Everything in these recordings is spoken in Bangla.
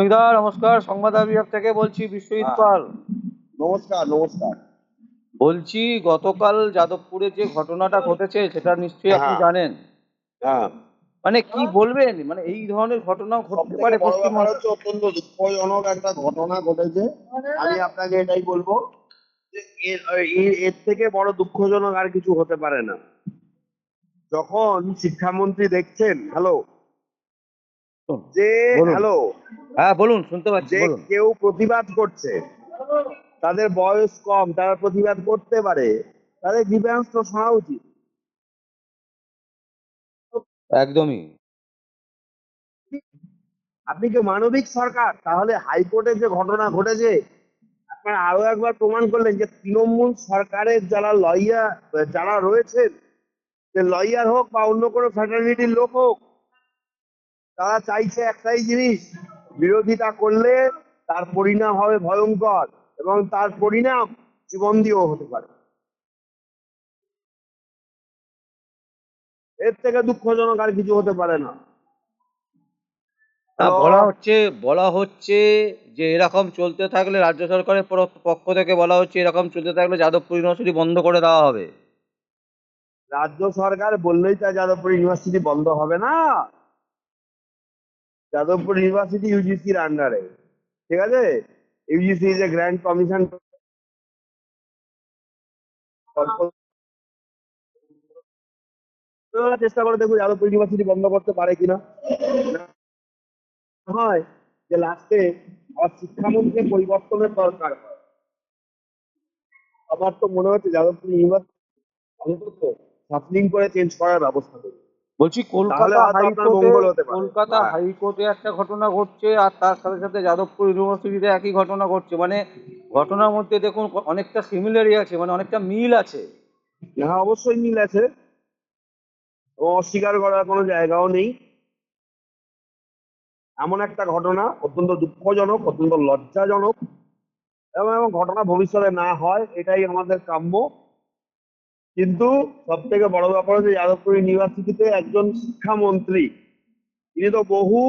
শ্রমিকদা নমস্কার। সংবাদ বিভাগ থেকে বলছি বিশ্বজিৎ হ্যাঁ। পাল। নমস্কার নমস্কার। বলছি গতকাল যাদবপুরে যে ঘটনাটা ঘটেছে সেটা নিশ্চয়ই আপনি হ্যাঁ। জানেন। হ্যাঁ। মানে কি বলবেন? মানে এই ধরনের ঘটনাও ঘটতে পারে অত্যন্ত দুঃখজনক একটা ঘটনা ঘটেছে। আমি আপনাকে এটাই বলব যে এর থেকে বড় দুঃখজনক আর কিছু হতে পারে না। যখন শিক্ষামন্ত্রী দেখছেন হ্যালো যে হ্যালো। হ্যাঁ বলুন শুনতে পাচ্ছি যে কেউ প্রতিবাদ করছে তাদের বয়স কম তারা প্রতিবাদ করতে পারে তাদের গ্রিভ্যান্স তো শোনা উচিত। একদমই। আপনি কি মানবিক সরকার? তাহলে হাইকোর্টে যে ঘটনা ঘটেছে আপনারা আরও একবার প্রমাণ করলেন যে তৃণমূল সরকারের যারা লয়ার যারা রয়েছেন যে লয়ার হোক বা অন্য কোনো ফ্যাটার্নিটির লোক হোক তারা চাইছে একটাই জিনিস বিরোধিতা করলে তার পরিণাম হবে ভয়ঙ্কর এবং তার পরিণাম জীবন দিয়েও হতে পারে। এর থেকে দুঃখজনক আর কিছু হতে পারে না। বলা হচ্ছে বলা হচ্ছে যে এরকম চলতে থাকলে রাজ্য সরকারের পক্ষ থেকে বলা হচ্ছে এরকম চলতে থাকলে যাদবপুর ইউনিভার্সিটি বন্ধ করে দেওয়া হবে। রাজ্য সরকার বললেই তা যাদবপুর ইউনিভার্সিটি বন্ধ হবে না। যাদবপুর ইউনিভার্সিটি ইউজিসির আন্ডারে ঠিক আছে? ইউজিসি যে গ্র্যান্ড কমিশন চেষ্টা করে দেখুন যাদবপুর ইউনিভার্সিটি বন্ধ করতে পারে কিনা। হয় যে লাস্টে আমার শিক্ষামন্ত্রী পরিবর্তনের দরকার। আমার তো মনে হচ্ছে যাদবপুর ইউনিভার্সিটি অন্তত সাফলিং করে চেঞ্জ করার ব্যবস্থা করবে। বলছি কলকাতা হাইকোর্টে। কলকাতা হ্যাঁ। হাইকোর্টে একটা ঘটনা ঘটছে আর তার সাথে সাথে যাদবপুর ইউনিভার্সিটিতে একই ঘটনা ঘটছে। মানে ঘটনার মধ্যে দেখুন অনেকটা সিমিলারই আছে মানে অনেকটা মিল আছে। হ্যাঁ অবশ্যই মিল আছে। অস্বীকার করার কোনো জায়গাও নেই। এমন একটা ঘটনা অত্যন্ত দুঃখজনক অত্যন্ত লজ্জাজনক। এবং এবং ঘটনা ভবিষ্যতে না হয় এটাই আমাদের কাম্য। কিন্তু সব থেকে বড় ব্যাপার হচ্ছে যাদবপুর ইউনিভার্সিটিতে একজন শিক্ষামন্ত্রী, তিনি তো বহু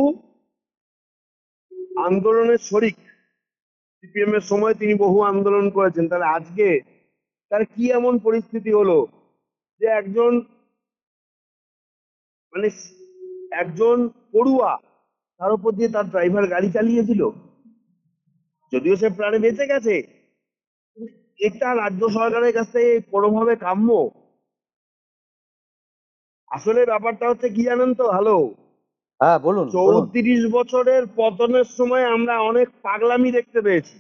আন্দোলনের শরিক। সিপিএম এর সময় তিনি বহু আন্দোলন করেছেন। তাহলে আজকে তার কি এমন পরিস্থিতি হলো যে একজন মানে একজন পড়ুয়া তার উপর দিয়ে তার ড্রাইভার গাড়ি চালিয়েছিল? যদিও সে প্রাণে বেঁচে গেছে এটা রাজ্য সরকারের কাছ থেকে কোনোভাবে কাম্য। আসলে ব্যাপারটা হচ্ছে কি জানেন তো? হ্যালো হ্যাঁ বলুন। চৌত্রিশ বছরের পতনের সময় আমরা অনেক পাগলামি দেখতে পেয়েছি।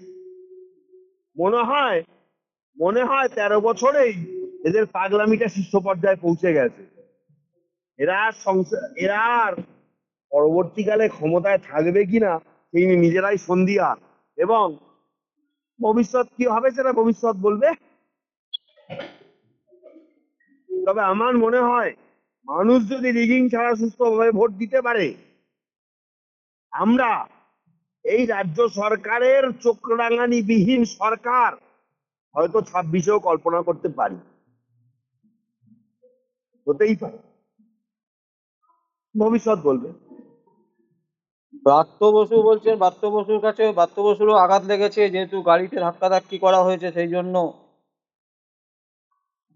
মনে হয় মনে হয় তেরো বছরেই এদের পাগলামিটা শীর্ষ পর্যায়ে পৌঁছে গেছে। এরা সংসার এরা আর পরবর্তীকালে ক্ষমতায় থাকবে কিনা সেই নিজেরাই সন্ধিয়া এবং ভবিষ্যৎ কি হবে সেটা ভবিষ্যৎ বলবে। তবে আমার মনে হয়, মানুষ যদি রিগিং ছাড়া সুস্থভাবে ভোট দিতে পারে, আমরা এই রাজ্য সরকারের চোখরাঙানি বিহীন সরকার হয়তো ছাব্বিশেও কল্পনা করতে পারি। হতেই পারে। ভবিষ্যৎ বলবে। ব্রাত্য বসু বলছেন ব্রাত্য বসুর কাছে ব্রাত্য বসুরও আঘাত লেগেছে, যেহেতু গাড়িতে ধাক্কাধাক্কি করা হয়েছে সেই জন্য।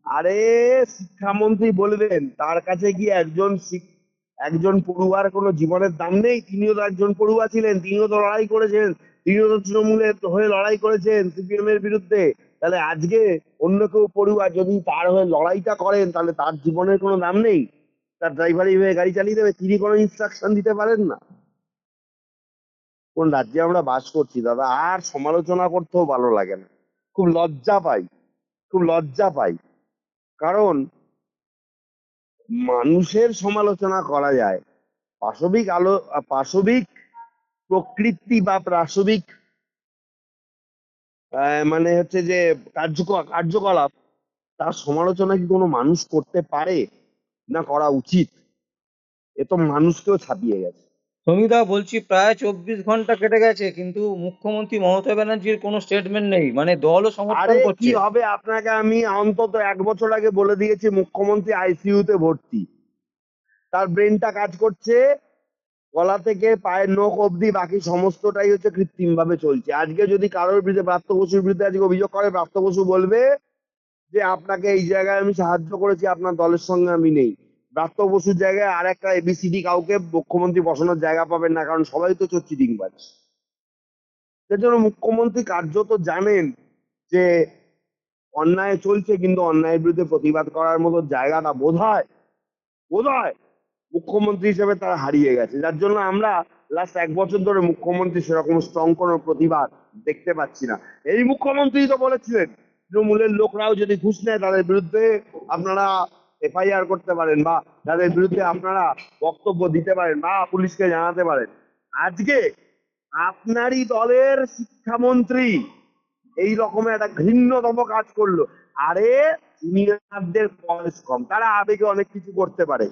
আরে, শিক্ষামন্ত্রী বলবেন, তার কাছে কি একজন একজন পড়ুয়ার কোনো জীবনের দাম নেই, তিনিও তো একজন পড়ুয়া ছিলেন, তিনিও তো লড়াই করেছেন, তিনিও তো তৃণমূলের হয়ে লড়াই করেছেন সিপিএম এর বিরুদ্ধে। তাহলে আজকে অন্য কেউ পড়ুয়া যদি তার হয়ে লড়াইটা করেন, তাহলে তার জীবনের কোনো দাম নেই। তার ড্রাইভার এইভাবে গাড়ি চালিয়ে দেবে, তিনি কোনো ইনস্ট্রাকশন দিতে পারেন না। কোন রাজ্যে আমরা বাস করছি দাদা? আর সমালোচনা করতেও ভালো লাগে না। খুব লজ্জা পাই খুব লজ্জা পাই। কারণ মানুষের সমালোচনা করা যায়। পাশবিক আলো পাশবিক প্রকৃতি বা আহ, মানে হচ্ছে যে কার্যক- কার্যকলাপ তার সমালোচনা কি কোনো মানুষ করতে পারে না করা উচিত? এ তো মানুষকেও ছাপিয়ে গেছে। সমিতা বলছি প্রায় চব্বিশ ঘণ্টা কেটে গেছে কিন্তু মুখ্যমন্ত্রী মমতা ব্যানার্জির কোনো স্টেটমেন্ট নেই। মানে দলও সমর্থন আরে কি করছে। হবে? আপনাকে আমি অন্তত এক বছর আগে বলে দিয়েছি মুখ্যমন্ত্রী আইসিইউ তে ভর্তি। তার ব্রেনটা কাজ করছে গলা থেকে পায়ের নখ অবধি বাকি সমস্তটাই হচ্ছে কৃত্রিম ভাবে চলছে। আজকে যদি কারোর বিরুদ্ধে প্রাপ্ত বসুর বিরুদ্ধে আজকে অভিযোগ করে প্রাপ্ত বসু বলবে যে আপনাকে এই জায়গায় আমি সাহায্য করেছি আপনার দলের সঙ্গে আমি নেই। প্রাপ্ত বসুর জায়গায় আর একটা এবিসিডি কাউকে মুখ্যমন্ত্রী বসানোর জায়গা পাবেন না, কারণ সবাই তো চোর চিটিংবাজ সেজন্য মুখ্যমন্ত্রী কার্যত জানেন যে অন্যায় চলছে, কিন্তু অন্যায়ের বিরুদ্ধে প্রতিবাদ করার মতো জায়গাটা বোধ হয় বোধ হয় মুখ্যমন্ত্রী হিসেবে তারা হারিয়ে গেছে। যার জন্য আমরা লাস্ট এক বছর ধরে মুখ্যমন্ত্রী সেরকম স্ট্রং কোনো প্রতিবাদ দেখতে পাচ্ছি না। এই মুখ্যমন্ত্রী তো বলেছিলেন তৃণমূলের লোকরাও যদি ঘুষ নেয়, তাদের বিরুদ্ধে আপনারা এফআইআর করতে পারেন বা তাদের বিরুদ্ধে আপনারা বক্তব্য দিতে পারেন বা পুলিশকে জানাতে পারেন। আজকে আপনারই দলের শিক্ষামন্ত্রী এই রকমের একটা ঘৃণ্যতম কাজ করল। আরে, জুনিয়রদের বয়স কম, তারা আবেগে অনেক কিছু করতে পারে।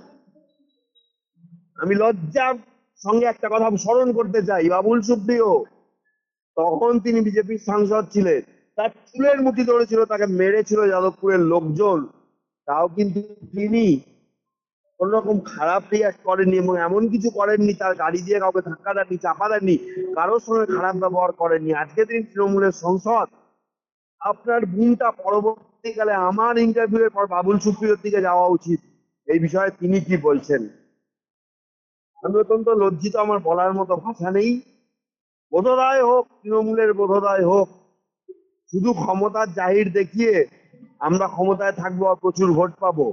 আমি লজ্জার সঙ্গে একটা কথা স্মরণ করতে চাই, বাবুল সুপ্রিয়। তখন তিনি বিজেপির সাংসদ ছিলেন। তার চুলের মুঠি ধরেছিল, তাকে মেরেছিল যাদবপুরের লোকজন। তাও কিন্তু তিনি কোন রকম খারাপ রিয়াক্ট করেননি এবং এমন কিছু করেননি, তার গাড়ি দিয়ে কাউকে ধাক্কা দেননি, চাপা দেননি, কারোর সঙ্গে খারাপ ব্যবহার করেননি। আজকে তিনি তৃণমূলের সংসদ। আপনার ভূমিটা পরবর্তীকালে আমার ইন্টারভিউ এর পর বাবুল সুপ্রিয়র দিকে যাওয়া উচিত। এই বিষয়ে তিনি কি বলছেন? আমি অত্যন্ত লজ্জিত, আমার বলার মতো ভাষা নেই। বোধোদয় হোক, তৃণমূলের বোধোদয় হোক, শুধু ক্ষমতার জাহির দেখিয়ে আমরা ক্ষমতায় থাকব আর প্রচুর ভোট পাবো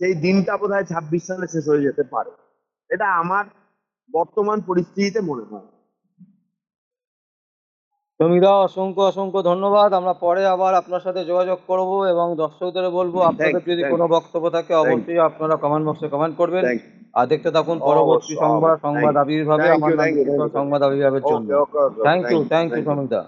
সেই দিনটা বোধ হয় ছাব্বিশ সালে শেষ হয়ে যেতে পারে। এটা আমার বর্তমান পরিস্থিতিতে মনে হয়। সমীরা অসংখ্য অসংখ্য ধন্যবাদ। আমরা পরে আবার আপনার সাথে যোগাযোগ করব এবং দর্শকদের বলব আপনাদের যদি কোনো বক্তব্য থাকে অবশ্যই আপনারা কমেন্ট বক্সে কমেন্ট করবেন। আর দেখতে থাকুন পরবর্তী সংবাদ সংবাদ আবির্ভাবে। আমার নাম. সংবাদ আবির্ভাবের জন্য। Thank you thank you. সমীরদা